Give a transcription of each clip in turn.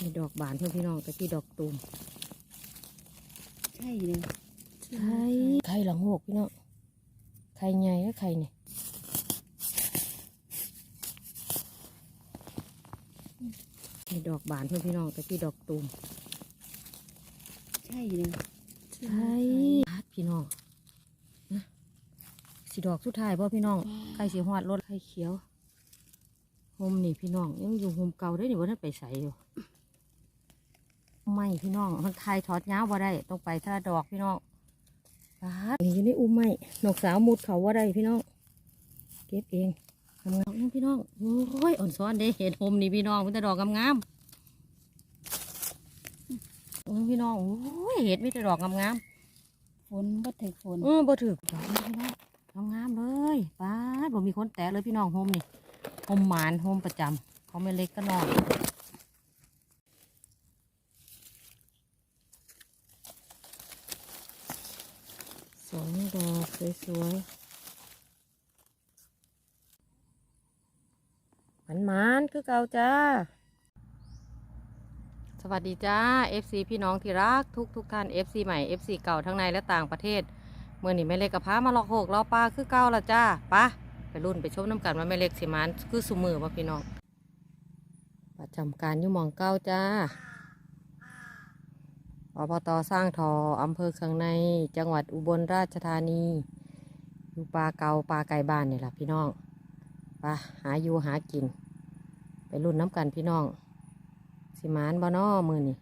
มีดอกบานเพื่อนพี่น้องตะกี้ดอกตูมใช่เลยใช่ไข่หลังหกพี่น้องไข่ใหญ่ก็ไข่เนี่ยมีดอกบานเพื่อนพี่น้องตะกี้ดอกตูมใช่เลยใช่พี่น้องนะสีดอกสุดท้ายพ่พี่น้องไข่สีหอดรถไข่เขียวโฮมนี่พี่น้องยังอยู่โฮมเก่าได้นี่ว่าท่านไปใส่อยู่ไม่พี่น้องมันทายทอดย้าวบ่ได้ต้องไปท่าดอกพี่น้องปาดนี่อยู่ในอุ้มไม่นกสาวมุดเขาว่าได้พี่น้อง เก็บเองทำงานพี่น้องโอ้ยอ่อนซ้อนเด้เห็ดโฮมนี่พี่น้องมันจะดอกงามๆเออพี่น้องโอ้ยเห็ดไม่แต่ดอกงามๆฝนบ่ถึกฝนเออบ่ถือดอกนี่พี่น้องทำงามเลยป้าดบ่มีคนแตะเลยพี่น้องโฮมนี่โฮมหมานโฮมประจำเขาไม่เล็กก็น้อย สองดอกสวยๆหมันมานๆคือเก่าจ้า สวัสดีจ้า FC พี่น้องที่รักทุกทุกท่าน FC ใหม่ FC เก่าทั้งในและต่างประเทศ เมื่อนี่แม่เล็กกับพามาลอกโหกลอปลาคือเก่าละจ้าปะไปรุ่นไปชมน้ำกันว่าแม่เล็กสิมันคือสุมือป่ะพี่น้องประจำการอยู่มองเก้าจ้า อบตสร้างทออำเภอเคืองใน จังหวัดอุบลราชธานี อยู่ปลาเกาปลาไก่บ้านนี่แหละพี่น้องปะหาอยู่หากิน ไปรุ่นน้ำกันพี่น้อง สิมานบ่นอมือนี่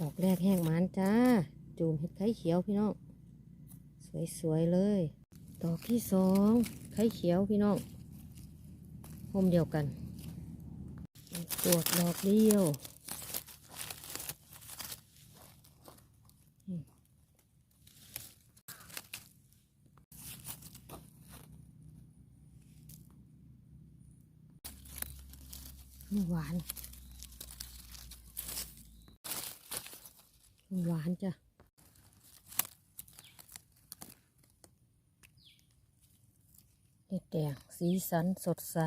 ดอกแรกแห้งหมานจ้า จูมเห็ดไข่เขียวพี่น้อง สวยๆเลย ดอกที่สองไข่เขียวพี่น้องพมเดียวกันปวกดอกเดียว หวาน หวานจ้ะเด็ดแดงสีสันสดใส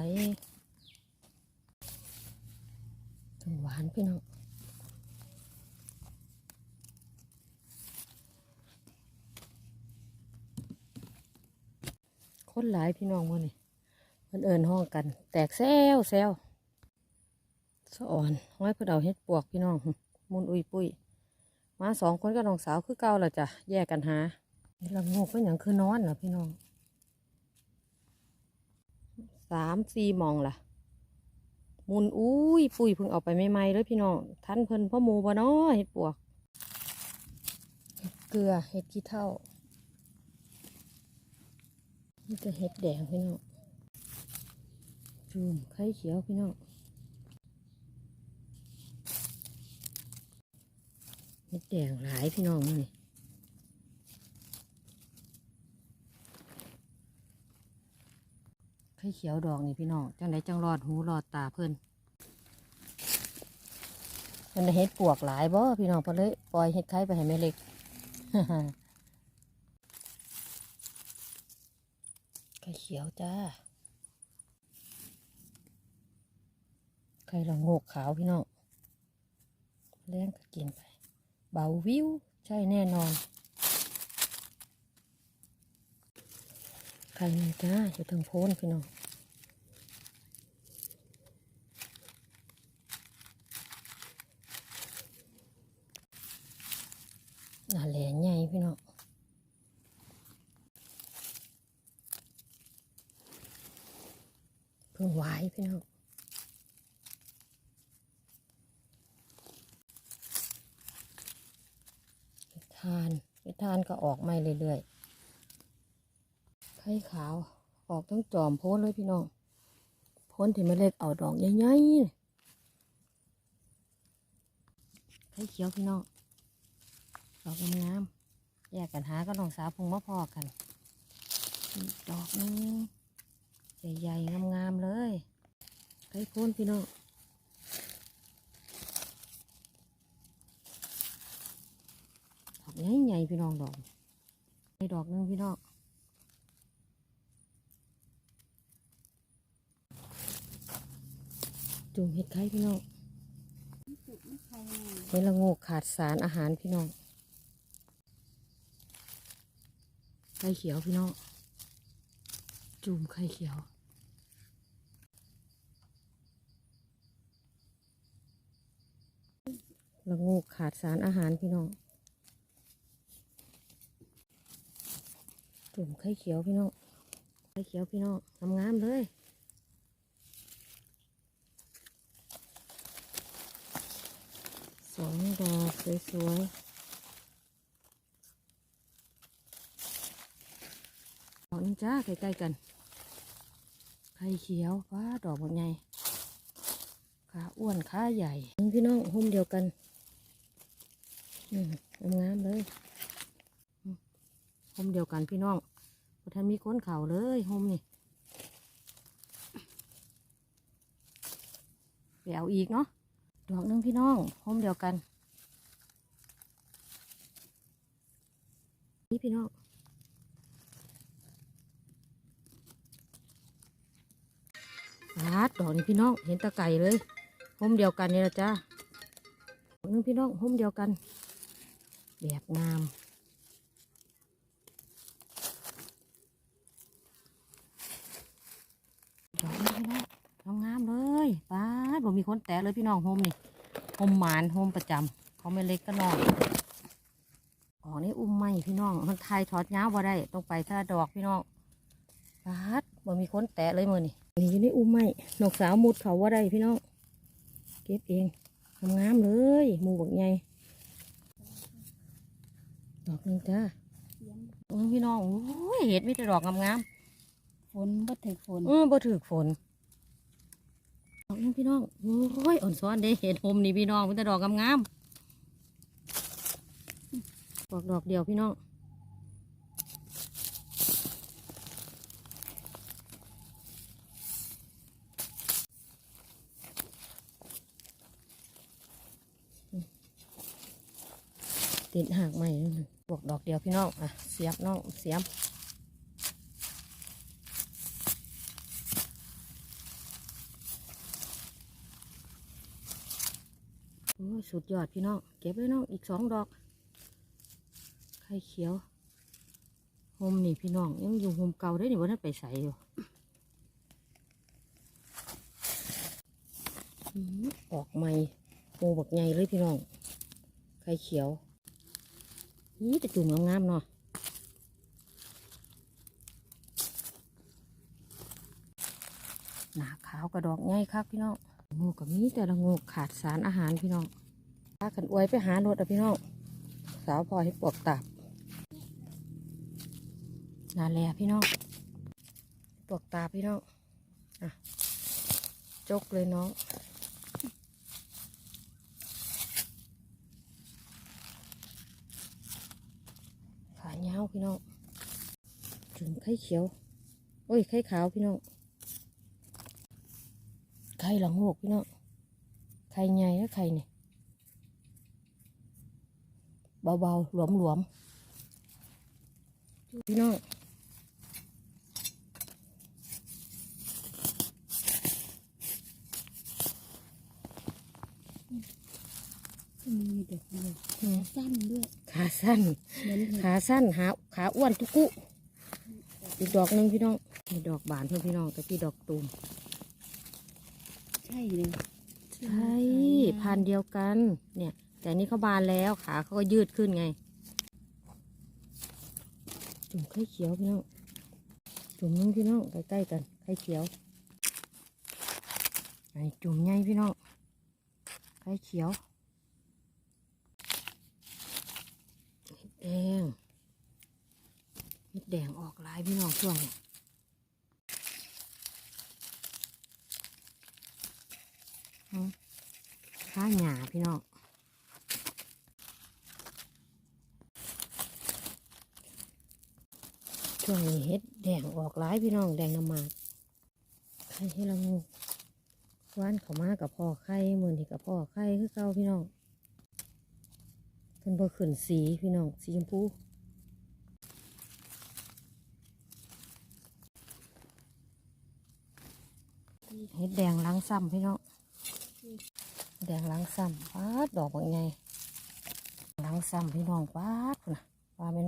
หวานพี่น้องคนหลายพี่น้องมื่อนี่เพิ่นเอินห้องกัน แตกแซวแซว สะอ่อนห้อยเพื่อเอาเฮ็ดปวกพี่น้องมุนอุยปุยมาสองคนกับน้องสาวคือเก่าละจ้ะแยกกันหาละโงกเป็นอย่างคือนอนนะพี่น้องสามสี่มองล่ะ มุนอุ้ยปุยเพิ่งเอาไปใหม่ๆเลยพี่น้องท่านเพิ่นพ่อมูบ่น้อเห็ดปวกเห็ดเกลือเห็ดขี้เท่านี่จะเห็ดแดงพี่น้องจูมไข่เขียวพี่น้อง เห็ดแดงหลายพี่น้องมื้อนี่ไข่เขียวดอกนี่พี่น้อง จังไดจังรอดหูรอดตาเพิ่นมันเฮ็ดปวกหลายบ่พี่น้องพิ่นเลยปล่อยเฮ็ดไข่ไปให้แม่เล็กไข่เขียวจ้าไข่ละโงกขาวพี่น้องแรงก็กินไป เบาวิว ใช่แน่นอนไข่นี่จ้าอยู่ทางโพ้นพี่น้องน่าแหล่ใหญ่พี่น้องเพิ่งไหวพี่น้องเห็ดทานเห็ด ทานก็ออกไม่เรื่อยๆ ไข่ขาว ออกทั้งจอมโพ้นเลยพี่น้องโพ้นที่ไม่เล็กเอาดอกใหญ่ๆ ไข่เขียวพี่น้อง ดอกงามๆ แยกกันหาก็น้องสาวพงมาพอกันดอกนึงใหญ่ๆงามๆเลย ไข่โพ้นพี่น้องดอกใหญ่ๆ พี่น้องดอกไอ้ดอกนึงพี่น้องจุ่มเห็ดไข่พี่น้องเห็ดละโงกขาดสารอาหารพี่น้องไข่เขียวพี่น้องจุ่มไข่เขียวละโงกขาดสารอาหารพี่น้อง จุ่มไข่เขียวพี่น้อง ไข่เขียวพี่น้องงามๆเลยสองดอกสวยๆดอกนึงจ้าใกล้ๆกัน ไข่เขียวฟ้าดอกบางใหญ่ขาอ้วนขาใหญ่พี่น้องหุ้มเดียวกัน อืมงามเลย หุ้มเดียวกันพี่น้องพอท่านมีก้นเข่าเลยหุ้มนี่ไปเอาอีกเนาะดอกนึงพี่น้องโฮมเดียวกัน นี่พี่น้องอาดดอกนี้พี่น้องเห็นตะไก่เลยโฮมเดียวกันนี่ละจ้าดอกนึงพี่น้องโฮมเดียวกัน แบบงามดอกนี้พี่น้องงามๆ เลยป้าดบ่มีคนแตะเลยพี่น้องโฮมนี่โฮมหมานโฮมประจำเขาไม่เล็กก็น้อยอ๋อนี่อุ้มไม่พี่น้องมันทายถอดย้าวบ่ได้ต้องไปท่าดอกพี่น้องปาดบ่มีคนแตะเลยมือนี่นี่อยู่ในอุ้มไม่นกสาวมุดเขาว่าได้พี่น้องเก็บเองงามๆเลยหมูบักใหญ่ดอกหนึงจ้าดอกหนึ่งพี่น้องโอ้ยเห็ดไม่แต่ดอกงามฝนบ่ถึกฝนๆอือบ่ถือฝนด อกหนึงพี่น้องโอ้ยอ่อนซ้อนเด้เห็ดโฮมนี่พี่น้องมันแต่ดอกงามๆดอกดอกเดียวพี่น้องติดหากใหม่นั่นน่ะบวกดอกเดียวพี่น้องอะเสียบน้องเสียบ โอ้ย สุดยอดพี่น้อง เก็บเลยน้องอีกสองดอก ไข่เขียวโฮมนี่พี่น้อง ยังอยู่โฮมเก่าได้นี่ว่าท่านไปใส่อยู่ออกใหม่โมบักใหญ่เลยพี่น้อง ไข่เขียว นี่จะจุ่มงามๆเนาะหนาขาวกระดอกง่ายครับพี่น้องงูกับมีแต่ละงูขาดสารอาหารพี่น้อง พากันอวยไปหารถอะพี่น้องสาวพอให้ปวกตับนาแลพี่น้องปวกตาพี่น้องอะจกเลยน้องขาเงาพี่น้องจุ่มไข่เขียวโอ้ยไข่ขาวพี่น้องไข่หลังหกพี่น้องไข่ใหญ่แล้วไข่เนี่ เบาๆ หลวมๆ พี่น้องมีดอกเดียวอืมสั้นด้วย ขาสั้นเหมือนเห็ดขาสั้นหาขาอ้วนทุกุอีกดอกหนึ่งพี่น้องมีดอกบานเพื่อนพี่น้องแต่พี่ดอกตูมใช่เลยใช่พันธุ์เดียวกัน เนี่ย แต่นี่เขาบานแล้วขาเขาก็ยืดขึ้นไง จุ่มไข่เขียวพี่น้องจุ่มนึงพี่น้องใกล้ๆกันไข่เขียวไอจุ่มใหญ่พี่น้องไข่เขียวเห็ดแดงเห็ดแดงออกลายพี่น้องช่วงนี้ข้าหยาพี่น้อง ช่วงนี้เห็ดแดงออกหลายพี่น้องแดงน้ำมาไข่ให้ละงูหวานเขามากับพ่อไข่มือนี่กับพ่อไข่คือเก่าพี่น้องเพิ่นบ่ขึ้นสีพี่น้องสีชมพูเห็ดแดงล้างซ้ำพี่น้องแดงล้างซ้ำปาดดอกบางไงล้างซ้ำพี่น้องปาดนะว่าเป็น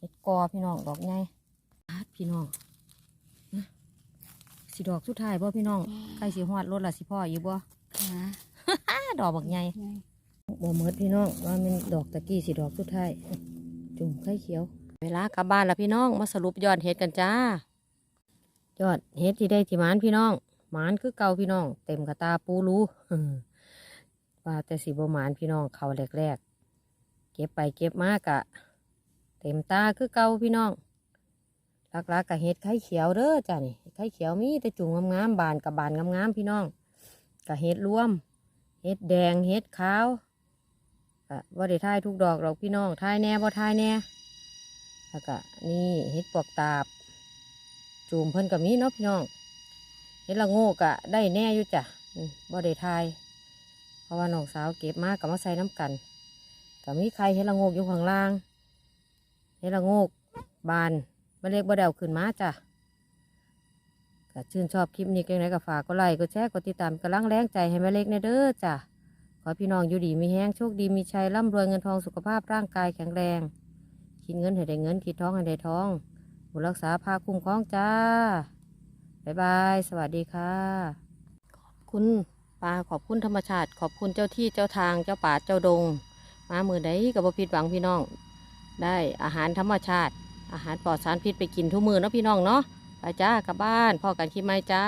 เห็ดกอพี่น้องดอกไงปาดพี่น้องนะสีดอกสุดท้ายบ่พี่น้องใกล้สีหอดรถละสิพ่ออยู่บ่ขาอ้าดอกบางไงไงบ่เมิดพี่น้องว่ามันดอกตะกี้สีดอกสุดท้ายจุ่มไข่เขียว เวลากลับบ้านแล้วพี่น้องมาสรุปยอดเห็ดกันจ้ายอดเห็ดที่ได้ที่หมานพี่น้องหมานคือเก่าพี่น้อง เต็มกระตาปูรู้ว่าแต่สีบหมานพี่น้องเขาแรกๆเก็บไปเก็บมากะ เต็มตาคือเก่าพี่น้องลักๆกะเห็ดไข่เขียวเด้อจ้ะนี่ไข่เขียวมีแต่จุ่มงามๆบานกับบานงามๆพี่น้องกะเห็ดรวม เห็ดแดงเห็ดขาวกะว่าได้ทายทุกดอกหรอกพี่น้องทายแน่บ่ทายแน่แล้วก็นี่เห็ดปวกตาบจูมเพิ่นกับมีเนาะพี่น้องเห็ดละโงกะได้แน่อยู่จ้ะบ่ได้ทาย เพราะว่าน้องสาวเก็บมากับมาใส่น้ำกันกับมีใครเห็ดละโงกอยู่ข้างล่าง เห็ดละโงกบานมาเล็กบ่เดวขึ้นมาจ้ะก็ชื่นชอบคลิปนี้กันไหนก็ฝากก็ไลค์ก็แชร์ก็ติดตามกำลังแรงใจให้แม่เล็กในเด้อจ้ะขอพี่น้องอยู่ดีมีแห้งโชคดีมีชัยร่ำรวยเงินทองสุขภาพร่างกายแข็งแรงคิดเงินให้ได้เงินคิดท้องให้ได้ท้องบุรักษาพาคุ้มครองจ้าบ๊ายบายสวัสดีค่ะ ขอบคุณปลาขอบคุณธรรมชาติ ขอบคุณเจ้าที่เจ้าทางเจ้าป่าเจ้าดง มามือใดกับบ่ผิดหวังพี่น้อง ได้อาหารธรรมชาติ อาหารปลอดสารพิษไปกินทุกมือเนาะพี่น้องเนาะไปจ้ากลับบ้านพ่อกันคิดไม้จ้า